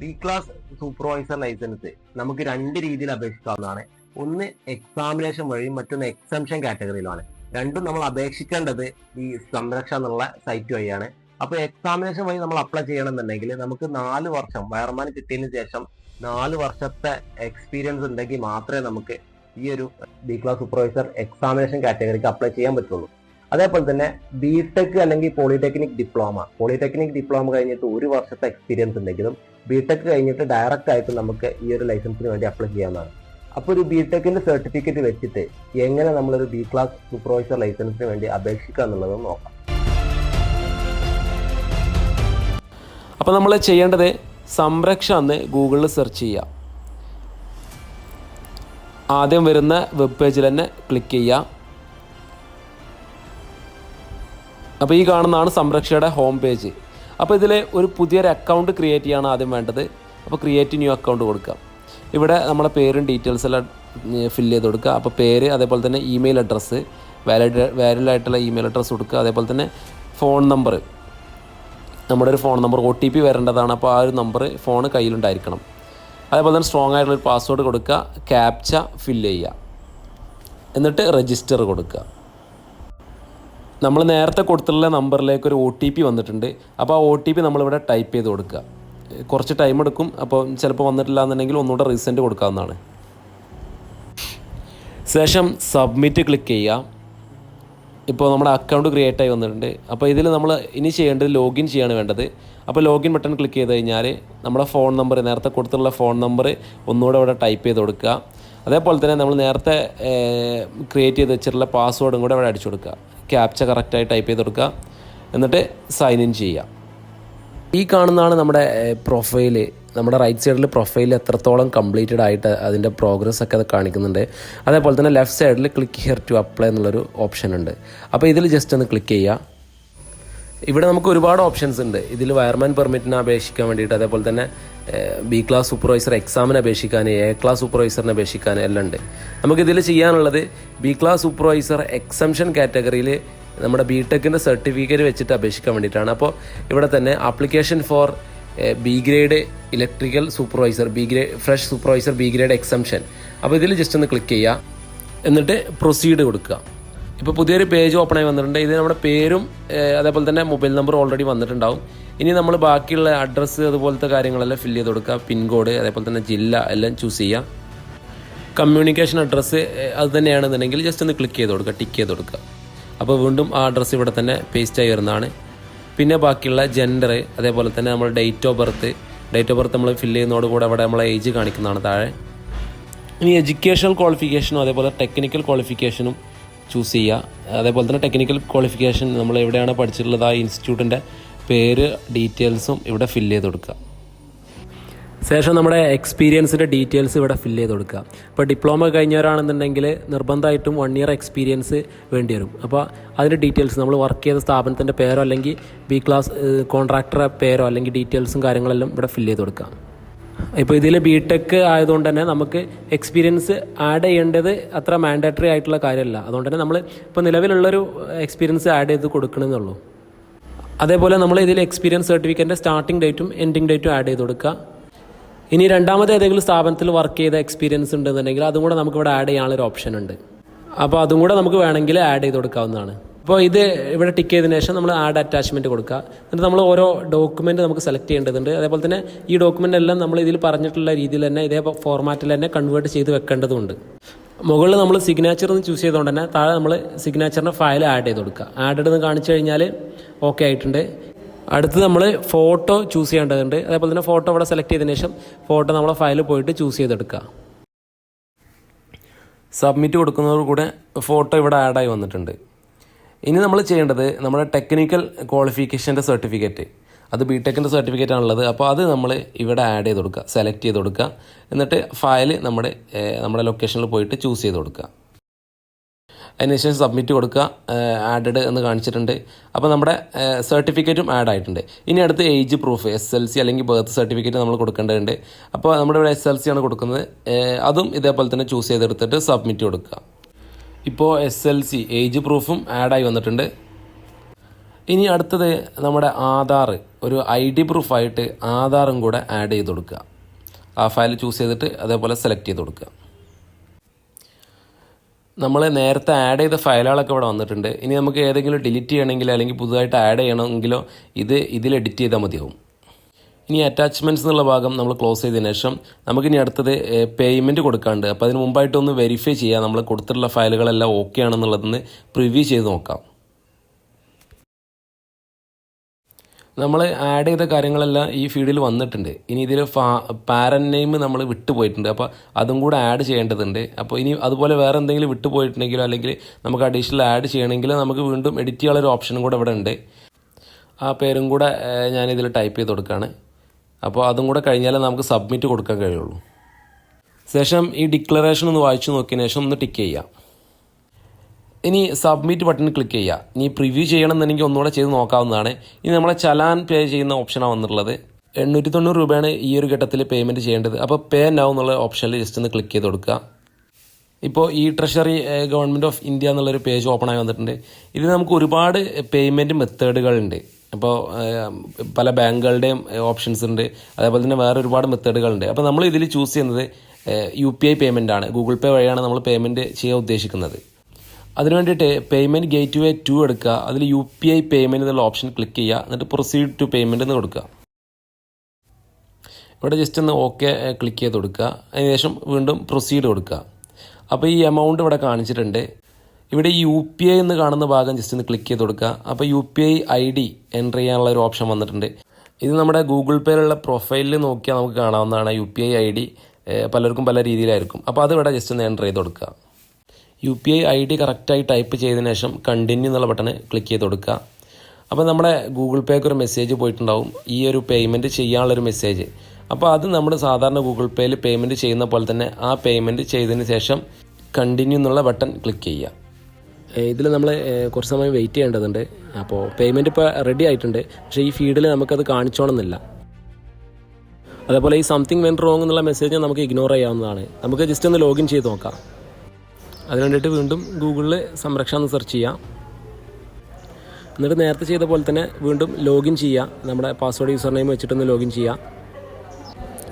B class supervisor licence നമുക്ക് രണ്ട് രീതിയിൽ അപേക്ഷിക്കാവുന്നതാണ്. ഒന്ന് എക്സാമിനേഷൻ വഴി മറ്റൊന്ന് എക്സംഷൻ കാറ്റഗറിയിലുമാണ് രണ്ടും നമ്മൾ അപേക്ഷിക്കേണ്ടത് ഈ സംരക്ഷ എന്നുള്ള സൈറ്റ് വഴിയാണ്. അപ്പൊ എക്സാമിനേഷൻ വഴി നമ്മൾ അപ്ലൈ ചെയ്യണമെന്നുണ്ടെങ്കിൽ നമുക്ക് നാല് വർഷം വയർമാൻ കിട്ടിയതിന് ശേഷം നാല് വർഷത്തെ എക്സ്പീരിയൻസ് ഉണ്ടെങ്കിൽ മാത്രമേ നമുക്ക് ഈ ഒരു ബി ക്ലാസ് സൂപ്പർവൈസർ എക്സാമിനേഷൻ കാറ്റഗറിക്ക് അപ്ലൈ ചെയ്യാൻ പറ്റുള്ളൂ. അതേപോലെ തന്നെ ബിടെക് അല്ലെങ്കിൽ പോളിടെക്നിക് ഡിപ്ലോമ പോളിടെക്നിക് ഡിപ്ലോമ കഴിഞ്ഞിട്ട് ഒരു വർഷത്തെ എക്സ്പീരിയൻസ് ഉണ്ടെങ്കിലും ബിടെക് കഴിഞ്ഞിട്ട് ഡയറക്റ്റ് ആയിട്ട് നമുക്ക് ഈ ഒരു ലൈസൻസിന് വേണ്ടി അപ്ലൈ ചെയ്യാവുന്നതാണ്. അപ്പോൾ ഒരു ബിടെക്കിന്റെ സർട്ടിഫിക്കറ്റ് വെച്ചിട്ട് എങ്ങനെ നമ്മളൊരു ബി ക്ലാസ് സൂപ്പർവൈസർ ലൈസൻസിന് വേണ്ടി അപേക്ഷിക്കുക എന്നുള്ളത് നോക്കാം. അപ്പോൾ നമ്മൾ ചെയ്യേണ്ടത് സംരക്ഷ എന്ന് ഗൂഗിളിൽ സെർച്ച് ചെയ്യുക. ആദ്യം വരുന്ന വെബ് പേജിൽ തന്നെ ക്ലിക്ക് ചെയ്യുക. അപ്പോൾ ഈ കാണുന്നതാണ് സംരക്ഷയുടെ ഹോം പേജ് അപ്പോൾ ഇതിൽ ഒരു പുതിയൊരു അക്കൗണ്ട് ക്രിയേറ്റ് ചെയ്യാണ് ആദ്യം വേണ്ടത്. അപ്പോൾ ക്രിയേറ്റ് ന്യൂ അക്കൗണ്ട് കൊടുക്കാം ഇവിടെ നമ്മളെ പേരും ഡീറ്റെയിൽസ് എല്ലാം ഫില്ല് ചെയ്ത് കൊടുക്കുക. അപ്പോൾ പേര് അതേപോലെ തന്നെ ഇമെയിൽ അഡ്രസ്സ് വാലിഡ് വാലിഡ് ആയിട്ടുള്ള ഇമെയിൽ അഡ്രസ്സ് കൊടുക്കുക. അതേപോലെ തന്നെ ഫോൺ നമ്പർ നമ്മുടെ ഒരു phone number O T P വരേണ്ടതാണ്. അപ്പോൾ ആ ഒരു നമ്പർ ഫോൺ കയ്യിലുണ്ടായിരിക്കണം. അതേപോലെ തന്നെ സ്ട്രോങ് ആയിട്ടുള്ള പാസ്വേഡ് കൊടുക്കുക. ക്യാപ്ച ഫില്ല് ചെയ്യുക. എന്നിട്ട് രജിസ്റ്റർ കൊടുക്കുക. നമ്മൾ നേരത്തെ കൊടുത്തിട്ടുള്ള നമ്പറിലേക്ക് ഒരു ഒ ടി പി വന്നിട്ടുണ്ട്. അപ്പോൾ ആ ഒ ടി പി നമ്മളിവിടെ ടൈപ്പ് ചെയ്ത് കൊടുക്കുക. കുറച്ച് ടൈം എടുക്കും. അപ്പോൾ ചിലപ്പോൾ വന്നിട്ടില്ല എന്നുണ്ടെങ്കിൽ ഒന്നുകൂടെ റീസെന്റ് കൊടുക്കാവുന്നതാണ്. ശേഷം സബ്മിറ്റ് ക്ലിക്ക് ചെയ്യുക. ഇപ്പോൾ നമ്മുടെ അക്കൗണ്ട് ക്രിയേറ്റ് ആയി വന്നിട്ടുണ്ട്. അപ്പോൾ ഇതിൽ നമ്മൾ ഇനി ചെയ്യേണ്ടത് ലോഗിൻ ചെയ്യാണ് വേണ്ടത്. അപ്പോൾ ലോഗിൻ ബട്ടൺ ക്ലിക്ക് ചെയ്ത് കഴിഞ്ഞാൽ നമ്മുടെ ഫോൺ നമ്പർ നേരത്തെ കൊടുത്തിട്ടുള്ള ഫോൺ നമ്പർ ഒന്നുകൂടെ ഇവിടെ ടൈപ്പ് ചെയ്ത് കൊടുക്കുക. അതേപോലെ തന്നെ നമ്മൾ നേരത്തെ ക്രിയേറ്റ് ചെയ്ത് വെച്ചിട്ടുള്ള പാസ്വേഡും കൂടെ ഇവിടെ അടിച്ചു കൊടുക്കുക. ക്യാപ്ച കറക്റ്റായി ടൈപ്പ് ചെയ്ത് കൊടുക്കുക. എന്നിട്ട് സൈൻ ഇൻ ചെയ്യുക. ഈ കാണുന്നതാണ് നമ്മുടെ പ്രൊഫൈൽ നമ്മുടെ റൈറ്റ് സൈഡിൽ പ്രൊഫൈൽ എത്രത്തോളം കംപ്ലീറ്റഡ് ആയിട്ട് അതിന്റെ പ്രോഗ്രസ് ഒക്കെ അത് കാണിക്കുന്നുണ്ട്. അതേപോലെ തന്നെ ലെഫ്റ്റ് സൈഡിൽ ക്ലിക്ക് ഹിയർ ടു അപ്ലൈ എന്നുള്ളൊരു ഓപ്ഷൻ ഉണ്ട്. അപ്പോൾ ഇതിൽ ജസ്റ്റ് ഒന്ന് ക്ലിക്ക് ചെയ്യുക. ഇവിടെ നമുക്ക് ഒരുപാട് ഓപ്ഷൻസ് ഉണ്ട്. ഇതിൽ വയർമാൻ പെർമിറ്റിന് അപേക്ഷിക്കാൻ വേണ്ടിയിട്ട് അതേപോലെ തന്നെ ബി ക്ലാസ് സൂപ്പർവൈസർ എക്സാമിന് അപേക്ഷിക്കാൻ എ ക്ലാസ് സൂപ്പർവൈസറിന് അപേക്ഷിക്കാൻ എല്ലാം ഉണ്ട്. നമുക്ക് നമുക്കിതിൽ ചെയ്യാനുള്ളത് ബി ക്ലാസ് സൂപ്പർവൈസർ എക്സംഷൻ കാറ്റഗറിയിൽ നമ്മുടെ ബി ടെക്കിന്റെ സർട്ടിഫിക്കറ്റ് വെച്ചിട്ട് അപേക്ഷിക്കാൻ വേണ്ടിയിട്ടാണ്. അപ്പോൾ ഇവിടെ തന്നെ application for B grade electrical supervisor B grade fresh supervisor B grade exemption അപ്പോൾ ഇതിൽ ജസ്റ്റ് ഒന്ന് ക്ലിക്ക് ചെയ്യുക. എന്നിട്ട് പ്രൊസീഡ് കൊടുക്കുക. ഇപ്പോൾ പുതിയൊരു പേജ് ഓപ്പൺ ആയി വന്നിട്ടുണ്ട്. ഇത് നമ്മുടെ പേരും അതേപോലെ തന്നെ മൊബൈൽ നമ്പർ ഓൾറെഡി വന്നിട്ടുണ്ടാവും. ഇനി നമ്മൾ ബാക്കിയുള്ള അഡ്രസ്സ് അതുപോലത്തെ കാര്യങ്ങളെല്ലാം ഫില്ല് ചെയ്ത് കൊടുക്കുക. പിൻകോഡ് അതേപോലെ തന്നെ ജില്ല എല്ലാം ചൂസ് ചെയ്യുക. കമ്മ്യൂണിക്കേഷൻ അഡ്രസ്സ് അത് തന്നെയാണെന്നുണ്ടെങ്കിൽ ജസ്റ്റ് ഒന്ന് ക്ലിക്ക് ചെയ്ത് കൊടുക്കുക ടിക്ക് ചെയ്ത് കൊടുക്കുക. അപ്പോൾ വീണ്ടും ആ അഡ്രസ്സ് ഇവിടെ തന്നെ പേസ്റ്റ് ആയി വരുന്നതാണ്. പിന്നെ ബാക്കിയുള്ള ജെൻഡർ അതേപോലെ തന്നെ നമ്മൾ date of birth date of birth നമ്മൾ ഫില്ല് ചെയ്യുന്നതോടുകൂടെ അവിടെ നമ്മളെ ഏജ് കാണിക്കുന്നതാണ് താഴെ. ഇനി എഡ്യൂക്കേഷണൽ ക്വാളിഫിക്കേഷനും അതേപോലെ ടെക്നിക്കൽ ക്വാളിഫിക്കേഷനും ചൂസ് ചെയ്യുക. അതേപോലെ തന്നെ ടെക്നിക്കൽ ക്വാളിഫിക്കേഷൻ നമ്മൾ എവിടെയാണ് പഠിച്ചിട്ടുള്ളത് ആ ഇൻസ്റ്റിറ്റ്യൂട്ടിന്റെ പേര് ഡീറ്റെയിൽസും ഇവിടെ ഫില്ല് ചെയ്ത് കൊടുക്കുക. ശേഷം നമ്മുടെ എക്സ്പീരിയൻസിന്റെ ഡീറ്റെയിൽസ് ഇവിടെ ഫില്ല് ചെയ്ത് കൊടുക്കുക. ഇപ്പോൾ ഡിപ്ലോമ കഴിഞ്ഞവരാണെന്നുണ്ടെങ്കിൽ നിർബന്ധമായിട്ടും വൺ ഇയർ എക്സ്പീരിയൻസ് വേണ്ടി വരും. അപ്പോൾ അതിന്റെ ഡീറ്റെയിൽസ് നമ്മൾ വർക്ക് ചെയ്ത സ്ഥാപനത്തിന്റെ പേരോ അല്ലെങ്കിൽ ബി ക്ലാസ് കോൺട്രാക്ടറെ പേരോ അല്ലെങ്കിൽ ഡീറ്റെയിൽസും കാര്യങ്ങളെല്ലാം ഇവിടെ ഫില്ല് ചെയ്ത് കൊടുക്കുക. ഇപ്പോൾ ഇതിൽ ബി ടെക് ആയതുകൊണ്ട് തന്നെ നമുക്ക് എക്സ്പീരിയൻസ് ആഡ് ചെയ്യേണ്ടത് അത്ര മാൻഡേറ്ററി ആയിട്ടുള്ള കാര്യമല്ല. അതുകൊണ്ട് തന്നെ നമ്മൾ ഇപ്പോൾ നിലവിലുള്ളൊരു എക്സ്പീരിയൻസ് ആഡ് ചെയ്ത് കൊടുക്കണമെന്നുള്ളൂ അതേപോലെ നമ്മൾ ഇതിൽ എക്സ്പീരിയൻസ് സർട്ടിഫിക്കറ്റിന്റെ സ്റ്റാർട്ടിംഗ് ഡേറ്റും എൻഡിങ് ഡേറ്റും ആഡ് ചെയ്ത് കൊടുക്കുക ഇനി രണ്ടാമത് ഏതെങ്കിലും സ്ഥാപനത്തിൽ വർക്ക് ചെയ്ത എക്സ്പീരിയൻസ് ഉണ്ടെന്നുണ്ടെങ്കിൽ അതും കൂടെ നമുക്ക് ഇവിടെ ആഡ് ചെയ്യാനുള്ളൊരു ഓപ്ഷൻ ഉണ്ട്. അപ്പോൾ അതും കൂടെ നമുക്ക് വേണമെങ്കിൽ ആഡ് ചെയ്ത് കൊടുക്കാവുന്നതാണ്. അപ്പോൾ ഇത് ഇവിടെ ടിക്ക് ചെയ്തതിന് ശേഷം നമ്മൾ ആഡ് അറ്റാച്ച്മെന്റ് കൊടുക്കുക. എന്നിട്ട് നമ്മൾ ഓരോ ഡോക്യുമെന്റ് നമുക്ക് സെലക്ട് ചെയ്യേണ്ടതുണ്ട്. അതേപോലെ തന്നെ ഈ ഡോക്യുമെന്റ് എല്ലാം നമ്മൾ ഇതിൽ പറഞ്ഞിട്ടുള്ള രീതിയിൽ തന്നെ ഇതേ ഫോർമാറ്റിൽ തന്നെ കൺവേർട്ട് ചെയ്ത് വെക്കേണ്ടതുണ്ട്. മുകളിൽ നമ്മൾ സിഗ്നേച്ചർ എന്ന് ചൂസ് ചെയ്തുകൊണ്ട് തന്നെ താഴെ നമ്മൾ സിഗ്നേച്ചറിന്റെ ഫയൽ ആഡ് ചെയ്ത് കൊടുക്കുക. ആഡ് എന്ന് കാണിച്ചു കഴിഞ്ഞാൽ ഓക്കെ ആയിട്ടുണ്ട്. അടുത്ത് നമ്മൾ ഫോട്ടോ ചൂസ് ചെയ്യേണ്ടതുണ്ട്. അതേപോലെ തന്നെ ഫോട്ടോ ഇവിടെ സെലക്ട് ചെയ്തതിന് ശേഷം ഫോട്ടോ നമ്മളെ ഫയലിൽ പോയിട്ട് ചൂസ് ചെയ്തെടുക്കുക. സബ്മിറ്റ് കൊടുക്കുന്നതോടുകൂടെ ഫോട്ടോ ഇവിടെ ആഡായി വന്നിട്ടുണ്ട്. ഇനി നമ്മൾ ചെയ്യേണ്ടത് നമ്മുടെ ടെക്നിക്കൽ ക്വാളിഫിക്കേഷന്റെ സർട്ടിഫിക്കറ്റ് അത് ബി ടെക്കിന്റെ സർട്ടിഫിക്കറ്റ് ആണുള്ളത്. അപ്പോൾ അത് നമ്മൾ ഇവിടെ ആഡ് ചെയ്ത് കൊടുക്കുക സെലക്ട് ചെയ്ത് കൊടുക്കുക. എന്നിട്ട് ഫയൽ നമ്മുടെ നമ്മുടെ ലൊക്കേഷനിൽ പോയിട്ട് ചൂസ് ചെയ്ത് കൊടുക്കുക. അതിനുശേഷം സബ്മിറ്റ് കൊടുക്കുക ആഡഡ് എന്ന് കാണിച്ചിട്ടുണ്ട്. അപ്പോൾ നമ്മുടെ സർട്ടിഫിക്കറ്റും ആഡ് ആയിട്ടുണ്ട്. ഇനി അടുത്ത് age proof S L C അല്ലെങ്കിൽ ബർത്ത് സർട്ടിഫിക്കറ്റ് നമ്മൾ കൊടുക്കേണ്ടതുണ്ട്. അപ്പോൾ നമ്മുടെ ഇവിടെ എസ് എൽ സി ആണ് കൊടുക്കുന്നത്. അതും ഇതേപോലെ തന്നെ ചൂസ് ചെയ്തെടുത്തിട്ട് സബ്മിറ്റ് കൊടുക്കുക. ഇപ്പോൾ എസ് എൽ സി ഏജ് പ്രൂഫും ആഡായി വന്നിട്ടുണ്ട്. ഇനി അടുത്തത് നമ്മുടെ ആധാർ ഒരു ഐ ഡി പ്രൂഫായിട്ട് ആധാറും കൂടെ ആഡ് ചെയ്ത് കൊടുക്കുക. ആ ഫയൽ ചൂസ് ചെയ്തിട്ട് അതേപോലെ സെലക്ട് ചെയ്ത് കൊടുക്കുക. നമ്മൾ നേരത്തെ ആഡ് ചെയ്ത ഫയലുകളൊക്കെ ഇവിടെ വന്നിട്ടുണ്ട്. ഇനി നമുക്ക് ഏതെങ്കിലും ഡിലീറ്റ് ചെയ്യണമെങ്കിലോ അല്ലെങ്കിൽ പുതുതായിട്ട് ആഡ് ചെയ്യണമെങ്കിലോ ഇത് ഇതിൽ എഡിറ്റ് ചെയ്താൽ മതിയാവും. ഇനി അറ്റാച്ച്മെന്റ്സ് എന്നുള്ള ഭാഗം നമ്മൾ ക്ലോസ് ചെയ്തതിന് ശേഷം നമുക്കിനി അടുത്തത് പേയ്മെന്റ് കൊടുക്കാണ്ട് അപ്പോൾ അതിന് മുമ്പായിട്ടൊന്ന് വെരിഫൈ ചെയ്യാം. നമ്മൾ കൊടുത്തിട്ടുള്ള ഫയലുകളെല്ലാം ഓക്കെ ആണെന്നുള്ളതെന്ന് പ്രിവ്യൂ ചെയ്ത് നോക്കാം. നമ്മൾ ആഡ് ചെയ്ത കാര്യങ്ങളെല്ലാം ഈ ഫീൽഡിൽ വന്നിട്ടുണ്ട്. ഇനി ഇതിൽ ഫാ പാരൻ നെയിം നമ്മൾ വിട്ടുപോയിട്ടുണ്ട്. അപ്പോൾ അതും കൂടെ ആഡ് ചെയ്യേണ്ടതുണ്ട്. അപ്പോൾ ഇനി അതുപോലെ വേറെ എന്തെങ്കിലും വിട്ടുപോയിട്ടുണ്ടെങ്കിലോ അല്ലെങ്കിൽ നമുക്ക് അഡീഷണൽ ആഡ് ചെയ്യണമെങ്കിൽ നമുക്ക് വീണ്ടും എഡിറ്റ് ചെയ്യാനുള്ള ഒരു ഓപ്ഷനും കൂടെ ഇവിടെ ഉണ്ട്. ആ പേരും കൂടെ ഞാനിതിൽ ടൈപ്പ് ചെയ്ത് കൊടുക്കുകയാണ് അപ്പോൾ അതും കൂടെ കഴിഞ്ഞാലേ നമുക്ക് സബ്മിറ്റ് കൊടുക്കാൻ കഴിയുള്ളൂ. ശേഷം ഈ ഡിക്ലറേഷൻ ഒന്ന് വായിച്ചു നോക്കിയതിന് ശേഷം ഒന്ന് ടിക്ക് ചെയ്യാം ഇനി സബ്മിറ്റ് ബട്ടൺ ക്ലിക്ക് ചെയ്യുക. ഇനി പ്രിവ്യൂ ചെയ്യണമെന്നുണ്ടെങ്കിൽ ഒന്നുകൂടെ ചെയ്ത് നോക്കാവുന്നതാണ്. ഇനി നമ്മളെ ചലാൻ പേ ചെയ്യുന്ന ഓപ്ഷനാണ് വന്നിട്ടുള്ളത്. എണ്ണൂറ്റി തൊണ്ണൂറ് രൂപയാണ് ഈ ഒരു ഘട്ടത്തിൽ പേയ്മെന്റ് ചെയ്യേണ്ടത്. അപ്പോൾ പേ നൗ എന്നുള്ള ഓപ്ഷനിൽ ജസ്റ്റ് ഒന്ന് ക്ലിക്ക് ചെയ്ത് കൊടുക്കുക. ഇപ്പോൾ ഈ ട്രഷറി ഗവൺമെന്റ് ഓഫ് ഇന്ത്യ എന്നുള്ളൊരു പേജ് ഓപ്പൺ ആയി വന്നിട്ടുണ്ട്. ഇതിൽ നമുക്ക് ഒരുപാട് പേയ്മെന്റ് മെത്തേഡുകളുണ്ട് അപ്പോൾ പല ബാങ്കുകളുടെയും ഓപ്ഷൻസ് ഉണ്ട്. അതേപോലെ തന്നെ വേറെ ഒരുപാട് മെത്തേഡുകളുണ്ട്. അപ്പോൾ നമ്മൾ ഇതിൽ ചൂസ് ചെയ്യുന്നത് യു പി ഐ പേയ്മെന്റ് ആണ്. ഗൂഗിൾ പേ വഴിയാണ് നമ്മൾ പേയ്മെന്റ് ചെയ്യാൻ ഉദ്ദേശിക്കുന്നത്. അതിന് വേണ്ടിയിട്ട് പേയ്മെന്റ് ഗേറ്റ് വേ ടു എടുക്കുക. അതിൽ യു പി ഐ പേയ്മെന്റ് എന്നുള്ള ഓപ്ഷൻ ക്ലിക്ക് ചെയ്യുക. എന്നിട്ട് പ്രൊസീഡ് ടു പേയ്മെന്റ് എന്ന് കൊടുക്കുക. ഇവിടെ ജസ്റ്റ് ഒന്ന് ഓക്കെ ക്ലിക്ക് ചെയ്ത് കൊടുക്കുക. അതിനുശേഷം വീണ്ടും പ്രൊസീഡ് കൊടുക്കുക. അപ്പോൾ ഈ എമൗണ്ട് ഇവിടെ കാണിച്ചിട്ടുണ്ട്. ഇവിടെ യു പി ഐ എന്ന് കാണുന്ന ഭാഗം ജസ്റ്റ് ഒന്ന് ക്ലിക്ക് ചെയ്ത് കൊടുക്കുക. അപ്പോൾ U P I I D enter ചെയ്യാനുള്ള ഒരു ഓപ്ഷൻ വന്നിട്ടുണ്ട്. ഇത് നമ്മുടെ ഗൂഗിൾ പേയിലുള്ള പ്രൊഫൈലിൽ നോക്കിയാൽ നമുക്ക് കാണാവുന്നതാണ് U P I I D പലർക്കും പല രീതിയിലായിരിക്കും. അപ്പോൾ അത് ഇവിടെ ജസ്റ്റ് ഒന്ന് എന്റർ ചെയ്ത് കൊടുക്കുക. U P I I D കറക്റ്റായി ടൈപ്പ് ചെയ്തതിന് ശേഷം കണ്ടിന്യൂ എന്നുള്ള ബട്ടൺ ക്ലിക്ക് ചെയ്ത് കൊടുക്കുക. അപ്പോൾ നമ്മുടെ ഗൂഗിൾ പേക്ക് ഒരു മെസ്സേജ് പോയിട്ടുണ്ടാവും. ഈ ഒരു പേയ്മെന്റ് ചെയ്യാനുള്ളൊരു മെസ്സേജ് അപ്പോൾ അത് നമ്മൾ സാധാരണ ഗൂഗിൾ പേയിൽ പേയ്മെന്റ് ചെയ്യുന്ന പോലെ തന്നെ ആ പേയ്മെന്റ് ചെയ്തതിന് ശേഷം കണ്ടിന്യൂ എന്നുള്ള ബട്ടൺ ക്ലിക്ക് ചെയ്യുക. ഇതിൽ നമ്മൾ കുറച്ച് സമയം വെയിറ്റ് ചെയ്യേണ്ടതുണ്ട്. അപ്പോൾ പേയ്മെന്റ് ഇപ്പോൾ റെഡി ആയിട്ടുണ്ട്. പക്ഷേ ഈ ഫീഡിൽ നമുക്കത് കാണിച്ചോണമെന്നില്ല അതേപോലെ ഈ സംതിങ് വെൻ റോങ് എന്നുള്ള മെസ്സേജ് നമുക്ക് ഇഗ്നോർ ചെയ്യാവുന്നതാണ്. നമുക്ക് ജസ്റ്റ് ഒന്ന് ലോഗിൻ ചെയ്ത് നോക്കാം. അതിന് വേണ്ടിയിട്ട് വീണ്ടും ഗൂഗിളിൽ സംരക്ഷണം എന്ന് സെർച്ച് ചെയ്യാം. എന്നിട്ട് നേരത്തെ ചെയ്ത പോലെ തന്നെ വീണ്ടും ലോഗിൻ ചെയ്യുക നമ്മുടെ പാസ്വേഡ് യൂസർ നെയിം വെച്ചിട്ടൊന്ന് ലോഗിൻ ചെയ്യുക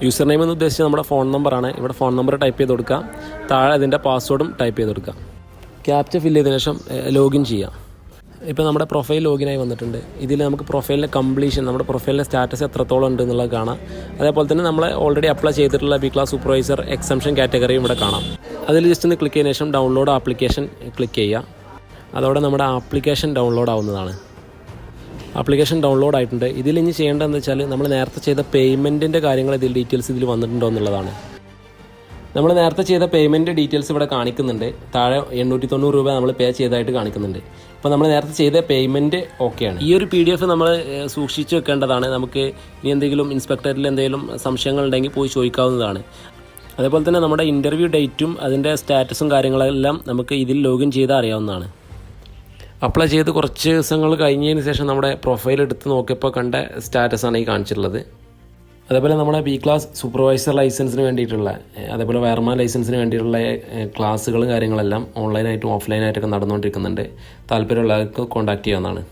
യൂസർ നെയിം എന്ന് ഉദ്ദേശിച്ചത് നമ്മുടെ ഫോൺ നമ്പറാണ് ഇവിടെ ഫോൺ നമ്പർ ടൈപ്പ് ചെയ്ത് കൊടുക്കുക താഴെ അതിന്റെ പാസ്വേഡും ടൈപ്പ് ചെയ്ത് കൊടുക്കുക ക്യാപ്ച ഫില്ല് ചെയ്തതിനു ശേഷം ലോഗിൻ ചെയ്യാം. ഇപ്പോൾ നമ്മുടെ പ്രൊഫൈൽ ലോഗിനായി വന്നിട്ടുണ്ട്. ഇതിൽ നമുക്ക് പ്രൊഫൈലിന്റെ കംപ്ലീഷൻ നമ്മുടെ പ്രൊഫൈലിന്റെ സ്റ്റാറ്റസ് എത്രത്തോളം ഉണ്ട് എന്നുള്ളത് കാണാം. അതേപോലെ തന്നെ നമ്മൾ ഓൾറെഡി അപ്ലൈ ചെയ്തിട്ടുള്ള ബി ക്ലാസ് സൂപ്പർവൈസർ എക്സംഷൻ കാറ്റഗറിയും ഇവിടെ കാണാം. അതിൽ ജസ്റ്റ് ഒന്ന് ക്ലിക്ക് ചെയ്തതിനു ശേഷം ഡൗൺലോഡ് ആപ്ലിക്കേഷൻ ക്ലിക്ക് ചെയ്യുക. അതോടെ നമ്മുടെ ആപ്ലിക്കേഷൻ ഡൗൺലോഡ് ആവുന്നതാണ്. ആപ്ലിക്കേഷൻ ഡൗൺലോഡ് ആയിട്ടുണ്ട്. ഇതിൽ ഇനി ചെയ്യേണ്ടതെന്ന് വെച്ചാൽ നമ്മൾ നേരത്തെ ചെയ്ത പേയ്മെന്റിന്റെ കാര്യങ്ങൾ ഇതിൽ ഡീറ്റെയിൽസ് ഇതിൽ വന്നിട്ടുണ്ടോ എന്നുള്ളതാണ്. നമ്മൾ നേരത്തെ ചെയ്ത പേയ്മെന്റ് ഡീറ്റെയിൽസ് ഇവിടെ കാണിക്കുന്നുണ്ട്. താഴെ എണ്ണൂറ്റി തൊണ്ണൂറ് രൂപ നമ്മൾ പേ ചെയ്തതായിട്ട് കാണിക്കുന്നുണ്ട്. അപ്പോൾ നമ്മൾ നേരത്തെ ചെയ്ത പേയ്മെന്റ് ഓക്കെയാണ് ഈ ഒരു പി ഡി എഫ് നമ്മൾ സൂക്ഷിച്ച് വെക്കേണ്ടതാണ്. നമുക്ക് ഇനി എന്തെങ്കിലും ഇൻസ്പെക്ടറിൽ എന്തെങ്കിലും സംശയങ്ങൾ ഉണ്ടെങ്കിൽ പോയി ചോദിക്കാവുന്നതാണ്. അതേപോലെ തന്നെ നമ്മുടെ ഇന്റർവ്യൂ ഡേറ്റും അതിന്റെ സ്റ്റാറ്റസും കാര്യങ്ങളെല്ലാം നമുക്ക് ഇതിൽ ലോഗിൻ ചെയ്താൽ അറിയാവുന്നതാണ്. അപ്ലൈ ചെയ്ത് കുറച്ച് ദിവസങ്ങൾ കഴിഞ്ഞതിന് ശേഷം നമ്മുടെ പ്രൊഫൈൽ എടുത്ത് നോക്കിയപ്പോൾ കണ്ട സ്റ്റാറ്റസാണ് ഈ കാണിച്ചിട്ടുള്ളത്. അതേപോലെ നമ്മുടെ ബി ക്ലാസ് സൂപ്പർവൈസർ ലൈസൻസിന് വേണ്ടിയിട്ടുള്ള അതേപോലെ വയർമാൻ ലൈസൻസിന് വേണ്ടിയിട്ടുള്ള ക്ലാസ്സുകളും കാര്യങ്ങളെല്ലാം ഓൺലൈനായിട്ടും ഓഫ്ലൈനായിട്ടൊക്കെ നടന്നുകൊണ്ടിരിക്കുന്നുണ്ട്. താല്പര്യമുള്ളവർക്ക് കോൺടാക്റ്റ് ചെയ്യാവുന്നതാണ്.